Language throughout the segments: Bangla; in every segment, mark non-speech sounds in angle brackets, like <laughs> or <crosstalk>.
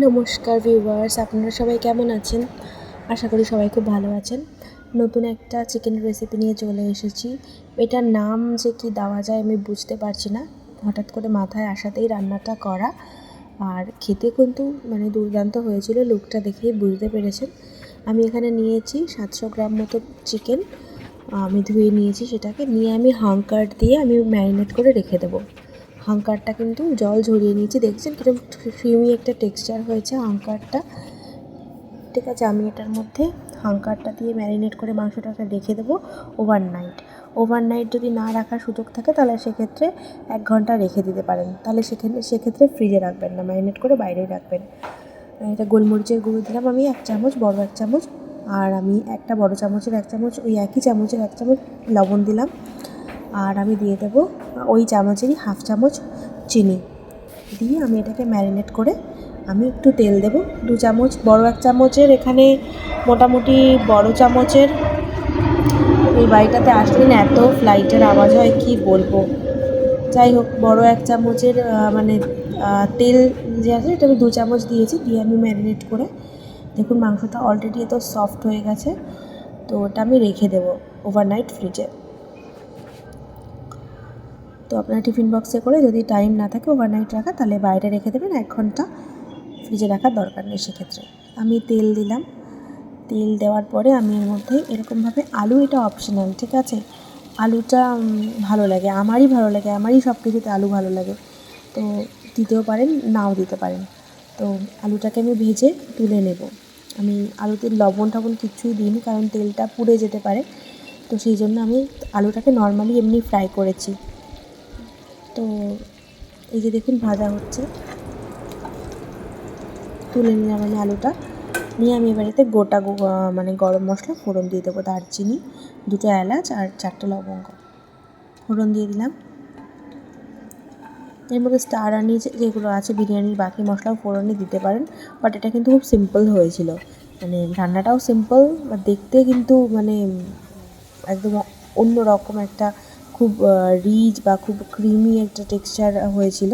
নমস্কার ভিউয়ার্স আপনারা সবাই কেমন আছেন? আশা করি সবাই খুব ভালো আছেন। নতুন একটা চিকেন রেসিপি নিয়ে চলে এসেছি। এটার নাম যে কি দেওয়া যায় আমি বুঝতে পারছি না। হঠাৎ করে মাথায় আসাতেই রান্নাটা করা। আর খেতে কিন্তু মানে দুর্দান্ত হয়েছিল, লুকটা দেখেই বুঝতে পেরেছেন। আমি এখানে নিয়েছি সাতশো গ্রাম মতো চিকেন আমি ধুয়ে নিয়েছি সেটাকে। নিয়ে আমি হাঙ্কার দিয়ে আমি ম্যারিনেট করে রেখে দেবো। হাঙ্কারটা কিন্তু জল ঝরিয়ে নিয়েছি। দেখছেন কীরকম ক্রিমি একটা টেক্সচার হয়েছে হাঙ্কারটা। ঠিক আছে, আমি এটার মধ্যে হাঙ্কারটা দিয়ে ম্যারিনেট করে মাংসটাকে রেখে দেবো ওভারনাইট ওভারনাইট যদি না রাখার সুযোগ থাকে, তাহলে সেক্ষেত্রে এক ঘণ্টা রেখে দিতে পারেন। তাহলে সেখানে, সেক্ষেত্রে ফ্রিজে রাখবেন না ম্যারিনেট করে বাইরেই রাখবেন। এটা গোলমরিচের গুঁড়ো দিলাম আমি, এক চামচ, বড় এক চামচ, আর আমি একটা বড় চামচের এক চামচ, ওই একই চামচের এক চামচ লবণ দিলাম। আর আমি দিয়ে দেবো ওই চামচেরই হাফ চামচ চিনি। দিয়ে আমি এটাকে ম্যারিনেট করে আমি একটু তেল দেবো। দু চামচ, বড় এক চামচের, এখানে মোটামুটি বড় চামচের। এই বাড়িটাতে আসলে না এত ফ্লাইটের আওয়াজ হয়, কি বলব? যাই হোক, বড় এক চামচের মানে তেল যে আছে এটা আমি দু চামচ দিয়েছি, দিয়ে আমি ম্যারিনেট করে, দেখুন মাংসটা অলরেডি এত সফট হয়ে গেছে, তো ওটা আমি রেখে দেবো ওভারনাইট ফ্রিজে তো আপনার টিফিন বক্সে করে যদি টাইম না থাকে ওভারনাইট রাখা, তাহলে বাইরে রেখে দেবেন। এক ঘণ্টা ফ্রিজে রাখার দরকার নেই সেক্ষেত্রে। আমি তেল দিলাম। তেল দেওয়ার পরে আমি এর মধ্যে এরকমভাবে আলু, এটা অপশনাল ঠিক আছে? আলুটা ভালো লাগে, আমারই ভালো লাগে, আমারই সব কিছুতে আলু ভালো লাগে। তো দিতেও পারেন, নাও দিতে পারেন। তো আলুটাকে আমি ভেজে তুলে নেব। আমি আলুতে লবণ টবণ কিচ্ছুই দিইনি, কারণ তেলটা পুড়ে যেতে পারে। তো সেই জন্য আমি আলুটাকে নর্মালি এমনি ফ্রাই করেছি। তো এই যে দেখুন ভাজা হচ্ছে। তুলে নিলাম আমি আলুটা। নিয়ে আমি এবারেতে গোটা মানে গরম মশলা, ফোড়ন দিয়ে দেবো দারচিনি, দুটো এলাচ আর চারটে লবঙ্গ। ফোড়ন দিয়ে দিলাম। এর মধ্যে স্টার আনি যেগুলো আছে, বিরিয়ানির বাকি মশলাও ফোড়নে দিতে পারেন। বাট এটা কিন্তু খুব সিম্পল হয়েছিল। মানে রান্নাটাও সিম্পল দেখতে কিন্তু মানে একদম অন্য রকম একটা খুব রিচ বা খুব ক্রিমি একটা টেক্সচার হয়েছিল।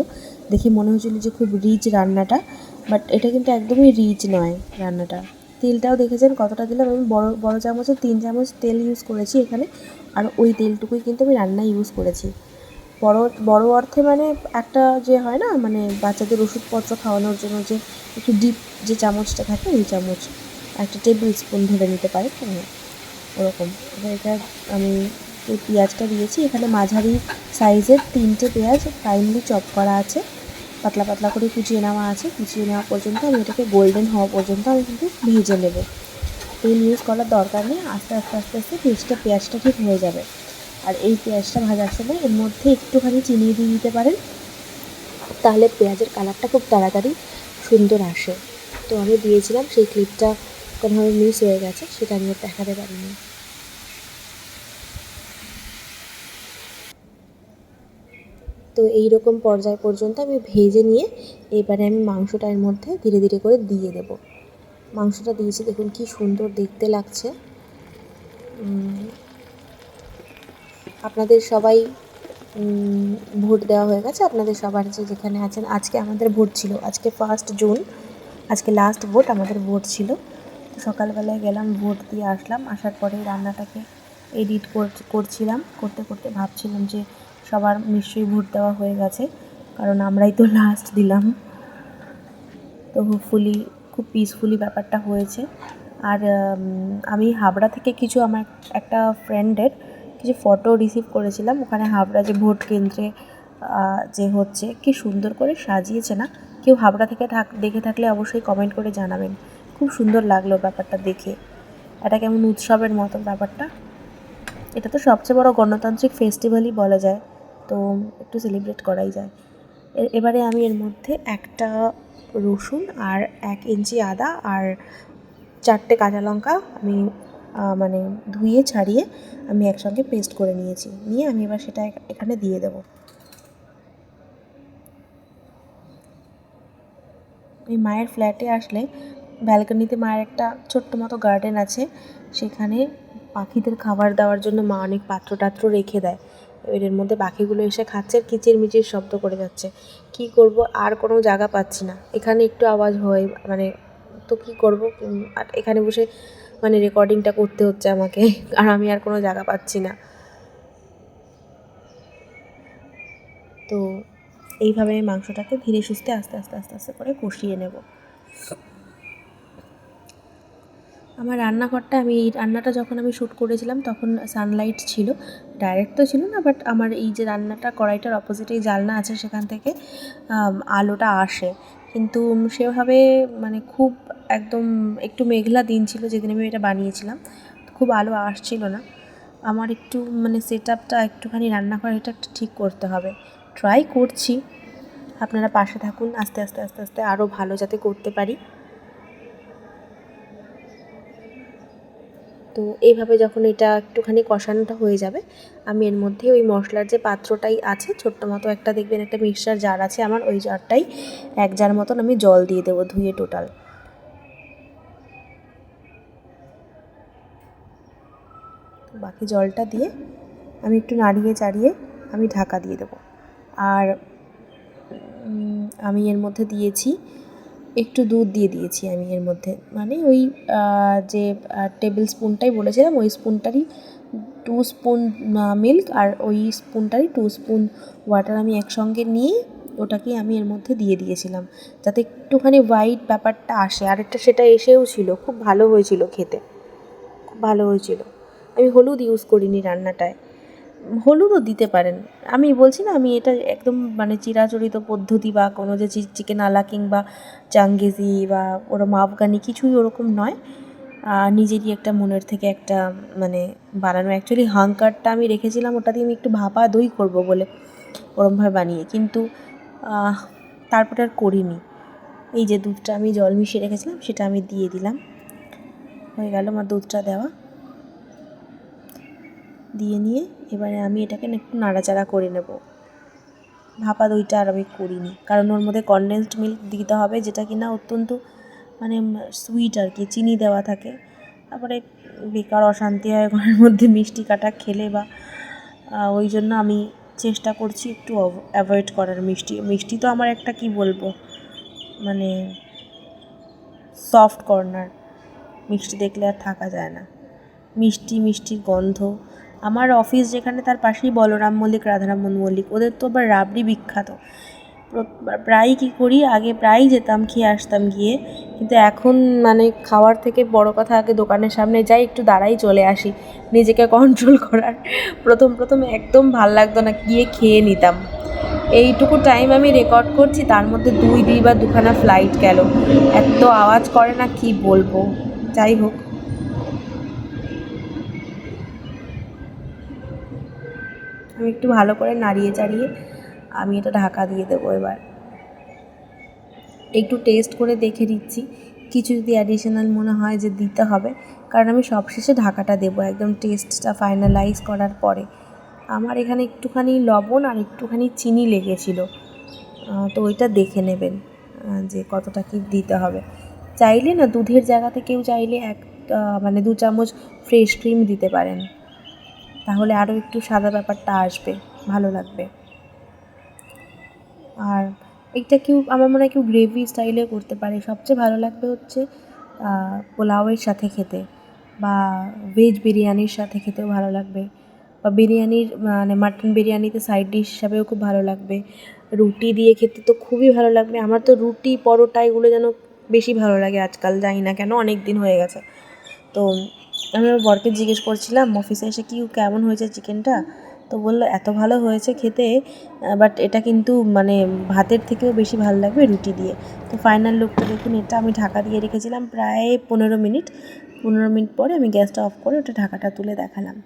দেখে মনে হয়েছিল যে খুব রিচ রান্নাটা বাট এটা কিন্তু একদমই রিচ নয় রান্নাটা। তেলটাও দেখেছেন কতটা দিলাম আমি বড় বড় চামচের তিন চামচ তেল ইউজ করেছি এখানে আর ওই তেলটুকুই কিন্তু আমি রান্নায় ইউজ করেছি। বড় বড় অর্থে মানে একটা যে হয় না মানে বাচ্চাদের ওষুধপত্র খাওয়ানোর জন্য যে একটু ডিপ যে চামচটা থাকে ওই চামচ একটা টেবিল স্পুন ধরে নিতে পারে হ্যাঁ, ওরকম। এটা আমি এই পেঁয়াজটা দিয়েছি। এখানে মাঝারি সাইজের তিনটে পেঁয়াজ ফাইনলি চপ করা আছে। পাতলা পাতলা করে কুচিয়ে নেওয়া আছে। কুচিয়ে নেওয়া পর্যন্ত আমি এটাকে গোল্ডেন হওয়া পর্যন্ত আমি কিন্তু ভেজে নেব। তেল ইউজ করার দরকার নেই। আস্তে আস্তে আস্তে আস্তে পেঁয়াজটা পেঁয়াজটা ঠিক হয়ে যাবে। আর এই পেঁয়াজটা ভাজার সময় এর মধ্যে একটুখানি চিনি দিয়ে দিতে পারেন। তাহলে পেঁয়াজের কালারটা খুব তাড়াতাড়ি সুন্দর আসে। তো আমি দিয়েছিলাম, সেই ক্লিপটা কোনোভাবে মিস হয়ে গেছে, সেটা আর দেখাতে পারিনি। তো এই রকম পর্যায় পর্যন্ত আমি ভেজে নিয়ে এবারে আমি মাংসটা এর মধ্যে ধীরে ধীরে করে দিয়ে দেবো। মাংসটা দিয়েছি, দেখুন কি সুন্দর দেখতে লাগছে। আপনাদের সবাই ভোট দেওয়া হয়ে গেছে। আপনাদের সবার যে যেখানে আছেন, আজকে আমাদের ভোট ছিল। আজকে ফার্স্ট জুন, আজকে লাস্ট ভোট আমাদের ভোট ছিল। তো সকালবেলায় গেলাম, ভোট দিয়ে আসলাম। আসার পরে রান্নাটাকে এডিট করছিলাম। করতে করতে ভাবছিলাম যে সবার নিশ্চয়ই ভোট দেওয়া হয়ে গেছে, কারণ আমরাই তো লাস্ট দিলাম। তো হোপফুলি খুব পিসফুলি ব্যাপারটা হয়েছে। আর আমি হাবড়া থেকে কিছু আমার একটা ফ্রেন্ডের কিছু ফটো রিসিভ করেছিলাম। ওখানে হাবড়া যে ভোট কেন্দ্রে যে হচ্ছে, কি সুন্দর করে সাজিয়েছে না? কেউ হাবড়া থেকে থাক দেখে থাকলে অবশ্যই কমেন্ট করে জানাবেন। খুব সুন্দর লাগল ব্যাপারটা দেখে। এটা কেমন উৎসবের মতো ব্যাপারটা। এটা তো সবচেয়ে বড় গণতান্ত্রিক ফেস্টিভ্যালই বলা যায়। তো একটু সেলিব্রেট করাই যায়। এবারে আমি এর মধ্যে একটা রসুন আর এক ইঞ্চি আদা আর চারটে কাঁচা লঙ্কা আমি মানে ধুয়ে ছাড়িয়ে আমি একসঙ্গে পেস্ট করে নিয়েছি। নিয়ে আমি এবার সেটা এখানে দিয়ে দেবো। এই মায়ের ফ্ল্যাটে আসলে ব্যালকনিতে মায়ের একটা ছোট্ট মতো গার্ডেন আছে। সেখানে পাখিদের খাবার দেওয়ার জন্য মা অনেক পাত্র টাত্র রেখে দেয়। এর মধ্যে পাখিগুলো এসে খাচ্ছে কিচির মিচির শব্দ করে যাচ্ছে। কি করব? আর কোনো জায়গা পাচ্ছি না। এখানে একটু আওয়াজ হয় মানে তো কি করব? আর এখানে বসে মানে রেকর্ডিংটা করতে হচ্ছে আমাকে <laughs> আর আমি আর কোনো জায়গা পাচ্ছি না। তো এইভাবে মাংসটাকে ধীরে সুস্থে আস্তে আস্তে আস্তে আস্তে করে কষিয়ে নেব। আমার রান্নাঘরটা আমি এই রান্নাটা যখন আমি শ্যুট করেছিলাম তখন সানলাইট ছিল ডাইরেক্ট তো ছিল না বাট আমার এই যে রান্নাটা কড়াইটার অপোজিটেই জালনা আছে সেখান থেকে আলোটা আসে। কিন্তু সেভাবে মানে খুব একদম একটু মেঘলা দিন ছিল, যেদিন আমি এটা বানিয়েছিলাম। খুব আলো আসছিল না। আমার একটু মানে সেট আপটা একটুখানি রান্নাঘর এটা একটু ঠিক করতে হবে। ট্রাই করছি। আপনারা পাশে থাকুন, আস্তে আস্তে আস্তে আস্তে আরও ভালো যাতে করতে পারি। তো এইভাবে যখন এটা একটুখানি কষানোটা হয়ে যাবে, আমি এর মধ্যে ওই মশলার যে পাত্রটাই আছে, ছোট্ট মতো একটা দেখবেন একটা মিক্সচার জার আছে আমার, ওই জারটাই এক জার মতন আমি জল দিয়ে দেবো ধুয়ে টোটাল। বাকি জলটা দিয়ে আমি একটু নাড়িয়ে চাড়িয়ে আমি ঢাকা দিয়ে দেবো। আর আমি এর মধ্যে দিয়েছি একটু দুধ দিয়ে দিয়েছি আমি এর মধ্যে। মানে ওই যে টেবিল স্পুনটাই বলেছিলাম, ওই স্পুনটারই টু স্পুন মিল্ক আর ওই স্পুনটারই টু স্পুন ওয়াটার আমি একসঙ্গে নিয়ে ওটাকে আমি এর মধ্যে দিয়ে দিয়েছিলাম। যাতে একটুখানি হোয়াইট ব্যাপারটা আসে। আর একটা সেটা এসেও ছিল। খুব ভালো হয়েছিল খেতে। খুব ভালো হয়েছিল। আমি হলুদ ইউজ করিনি রান্নাটায়। হলুদও দিতে পারেন। আমি বলছি না, আমি এটা একদম মানে চিরাচরিত পদ্ধতি বা কোনো যে চিকেন আলা কিংবা চাঙ্গেজি বা ওরম আফগানি কিছুই ওরকম নয়। নিজেরই একটা মনের থেকে একটা মানে বানানো অ্যাকচুয়ালি হাঙ্কারটা আমি রেখেছিলাম, ওটা দিয়ে আমি একটু ভাপা দই করব বলে ওরমভাবে বানিয়ে। কিন্তু তারপরে আর করিনি। এই যে দুধটা আমি জল মিশিয়ে রেখেছিলাম, সেটা আমি দিয়ে দিলাম। হয়ে গেল আমার দুধটা দেওয়া। দিয়ে নিয়ে এবারে আমি এটাকে না একটু নাড়াচাড়া করে নেব। ভাপা দইটা আর আমি করিনি। কারণ ওর মধ্যে কনডেন্সড মিল্ক দিতে হবে, যেটা কিনা অত্যন্ত মানে সুইট আর কি, চিনি দেওয়া থাকে। তারপরে বেকার অশান্তি হয়, ঘরের মধ্যে মিষ্টি কাটা খেলে বা ওই জন্য আমি চেষ্টা করছি একটু অ্যাভয়েড করার। মিষ্টি মিষ্টি তো আমার একটা কি বলব? মানে সফট কর্নার মিষ্টি দেখলে আর থাকা যায় না। মিষ্টি, মিষ্টির গন্ধ। আমার অফিস যেখানে তার পাশেই বলরাম মল্লিক, রাধারাম মল্লিক, ওদের তো আবার রাবড়ি বিখ্যাত। প্র- প্রায়ই কী করি, আগে প্রায়ই যেতাম, খেয়ে আসতাম গিয়ে, কিন্তু এখন মানে খাওয়ার থেকে বড় কথা, আগে দোকানের সামনে যাই, একটু দাঁড়াই চলে আসি, নিজেকে কন্ট্রোল করার। প্রথম প্রথম একদম ভালো লাগতো না, গিয়ে খেয়ে নিতাম। এইটুকু টাইম আমি রেকর্ড করছি, তার মধ্যে দুই দুই বা দুখানা ফ্লাইট গেল। এত আওয়াজ করে না, কি বলব? যাই হোক। আমি একটু ভালো করে নাড়িয়ে চাড়িয়ে আমি এটা ঢাকা দিয়ে দেবো এবার। একটু টেস্ট করে দেখে দিচ্ছি কিছু যদি অ্যাডিশনাল মনে হয় যে দিতে হবে, কারণ আমি সবশেষে ঢাকাটা দেবো একদম টেস্টটা ফাইনালাইজ করার পরে। আমার এখানে একটুখানি লবণ আর একটুখানি চিনি লেগেছিলো। তো ওইটা দেখে নেবেন যে কতটা কি দিতে হবে। চাইলে না দুধের জায়গাতে কেউ চাইলে এক মানে দু চামচ ফ্রেশ ক্রিম দিতে পারেন। তাহলে আরও একটু সাদা ব্যাপারটা আসবে, ভালো লাগবে। আর এটা কেউ, আমার মনে হয় কেউ গ্রেভি স্টাইলে করতে পারে। সবচেয়ে ভালো লাগবে হচ্ছে পোলাওয়ের সাথে খেতে বা ভেজ বিরিয়ানির সাথে খেতেও ভালো লাগবে বা বিরিয়ানির মানে মাটন বিরিয়ানিতে সাইড ডিশ হিসাবেও খুব ভালো লাগবে। রুটি দিয়ে খেতে তো খুবই ভালো লাগবে। আমার তো রুটি, পরোটা এগুলো যেন বেশি ভালো লাগে আজকাল, জানি না কেন অনেক দিন হয়ে গেছে। তো আমি আমার বরকে জিজ্ঞেস করছিলাম অফিসে এসে কি কেমন হয়েছে চিকেনটা? তো বলল, এত ভালো হয়েছে খেতে বাট এটা কিন্তু মানে ভাতের থেকেও বেশি ভালো লাগবে রুটি দিয়ে। তো ফাইনাল লুকটা দেখুন, এটা আমি ঢাকা দিয়ে রেখেছিলাম প্রায় পনেরো মিনিট। পনেরো মিনিট পরে আমি গ্যাসটা অফ করে ওটা ঢাকাটা তুলে দেখালাম।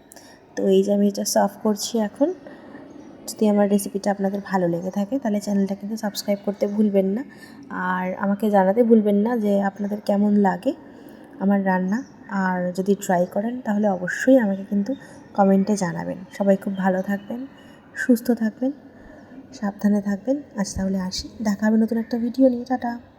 তো এই যে আমি এটা সার্ভ করছি এখন। যদি আমার রেসিপিটা আপনাদের ভালো লেগে থাকে, তাহলে চ্যানেলটা কিন্তু সাবস্ক্রাইব করতে ভুলবেন না। আর আমাকে জানাতে ভুলবেন না যে আপনাদের কেমন লাগে আমার রান্না। আর যদি ট্রাই করেন, তাহলে অবশ্যই আমাকে কিন্তু কমেন্টে জানাবেন। সবাই খুব ভালো থাকবেন, সুস্থ থাকবেন, সাবধানে থাকবেন। আজ তাহলে আসি। দেখা হবে নতুন একটা ভিডিও নিয়ে। টাটা।